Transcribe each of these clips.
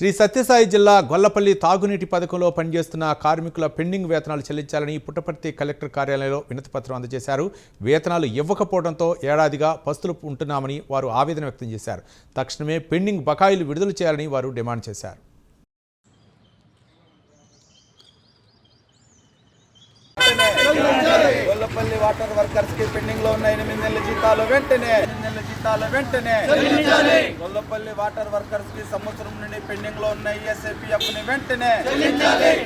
శ్రీ సత్యసాయి జిల్లా గొల్లపల్లి తాగునీటి పథకంలో పనిచేస్తున్న కార్మికుల పెండింగ్ వేతనాలు చెల్లించాలని పుట్టపర్తి కలెక్టర్ కార్యాలయంలో వినతిపత్రం అందజేశారు. వేతనాలు ఇవ్వకపోవడంతో ఏడాదిగా పస్తులు ఉంటున్నామని వారు ఆవేదన వ్యక్తం చేశారు. తక్షణమే పెండింగ్ బకాయిలు విడుదల చేయాలని వారు డిమాండ్ చేశారు. గొల్లపల్లి వాటర్ వర్కర్స్కి పెండింగ్లో ఉన్న ఎనిమిది నెలల జీతాలు వెంటనే. ఎనిమిది నెలల జీతాలు వెంటనే. గొల్లపల్లి వాటర్ వర్కర్స్కి సంవత్సరం నుండి పెండింగ్లో ఉన్న ఈఎస్ఐపిఎఫ్ని వెంటనే.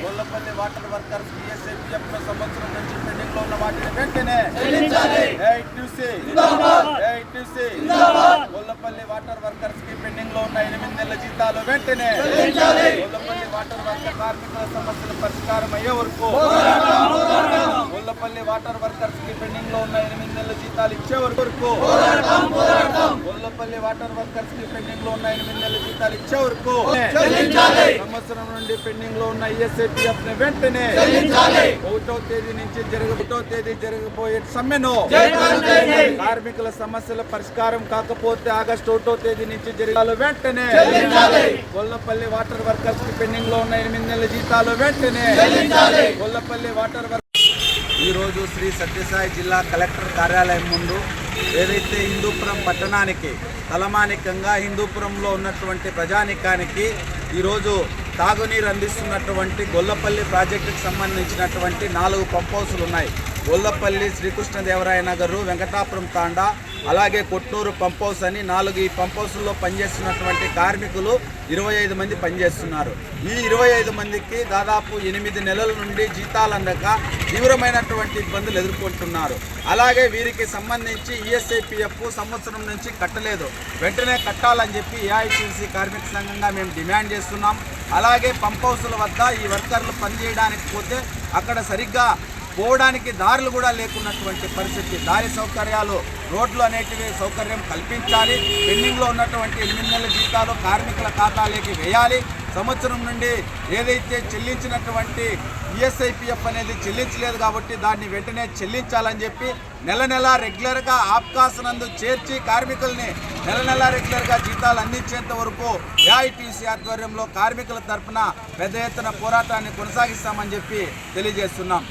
గొల్లపల్లి వాటర్ వర్కర్స్కి ఈఎస్ఐపిఎఫ్ను సంవత్సరం నుంచి పెండింగ్లో ఉన్న వాటిని వెంటనే. గొల్లపల్లి వాటర్ వర్కర్స్కి పెండింగ్లో ఉన్న ఎనిమిది నెలల జీతాలు వెంటనే. గొల్లపల్లి వాటర్ వర్కర్ కార్మికుల సమస్యల పరిష్కారం అయ్యే వరకు గొల్లపల్లి వాటర్ వర్కర్స్కి పెండింగ్లో ఉన్న ఎనిమిది నెలల జీతాలు ఇచ్చే వరకు గొల్లపల్లి వాటర్ వర్కర్స్కి పెండింగ్లో ఉన్న ఎనిమిది నెలల జీతాలు ఇచ్చే వరకు సంవత్సరం నుండి పెండింగ్లో ఉన్న ఈఎస్ఐపిఎఫ్ని వెంటనే ఒకటో తేదీ నుంచి జరగ ఒకటో తేదీ జరగబోయే సమ్మెను కార్మికుల సమస్యల పరిష్కారం కాకపోతే ఆగస్టు ఒకటో తేదీ నుంచి జరగాలి. వెంటనే గొల్లపల్లి వాటర్ వర్కర్స్కి పెండింగ్ లో ఉన్న ఎనిమిది నెలల జీతాలు వెంటనే గొల్లపల్లి వాటర్ వర్కర్స్ ఈ రోజు శ్రీ సత్యసాయి జిల్లా కలెక్టర్ కార్యాలయం ముందు ఏదైతే హిందూపురం పట్టణానికి తలమానికంగా హిందూపురంలో ఉన్నటువంటి ప్రజానికానికి ఈరోజు తాగునీరు అందిస్తున్నటువంటి గొల్లపల్లి ప్రాజెక్టుకు సంబంధించినటువంటి నాలుగు పంప్ హౌసులు ఉన్నాయి. గొల్లపల్లి శ్రీకృష్ణదేవరాయ నగరు వెంకటాపురం తాండా అలాగే కొట్టూరు పంప్ హౌస్ అని నాలుగు ఈ పంప్ హౌస్లో పనిచేస్తున్నటువంటి కార్మికులు ఇరవై ఐదు మంది పనిచేస్తున్నారు. ఈ ఇరవై ఐదు మందికి దాదాపు ఎనిమిది నెలల నుండి జీతాలు అందక తీవ్రమైనటువంటి ఇబ్బందులు ఎదుర్కొంటున్నారు. అలాగే వీరికి సంబంధించి ఈఎస్ఐపిఎఫ్ సంవత్సరం నుంచి కట్టలేదు. వెంటనే కట్టాలని చెప్పి ఏఐటీసీ కార్మిక సంఘంగా మేము డిమాండ్ చేస్తున్నాం. అలాగే పంప్ హౌసుల వద్ద ఈ వర్కర్లు పనిచేయడానికి పోతే అక్కడ సరిగ్గా పోవడానికి దారులు కూడా లేకున్నటువంటి పరిస్థితి. దారి సౌకర్యాలు రోడ్లు అనేటివి సౌకర్యం కల్పించాలి. పెండింగ్లో ఉన్నటువంటి ఎనిమిది నెలల జీతాలు కార్మికుల ఖాతాలోకి వేయాలి. సంవత్సరం నుండి ఏదైతే చెల్లించినటువంటి ఈఎస్ఐపిఎఫ్ అనేది చెల్లించలేదు కాబట్టి దాన్ని వెంటనే చెల్లించాలని చెప్పి నెల నెల రెగ్యులర్గా ఆప్కాసనందు చేర్చి కార్మికుల్ని నెల నెల రెగ్యులర్గా జీతాలు అందించేంత వరకు ఏఐటీసీ ఆధ్వర్యంలో కార్మికుల తరఫున పెద్ద ఎత్తున పోరాటాన్ని కొనసాగిస్తామని చెప్పి తెలియజేస్తున్నాం.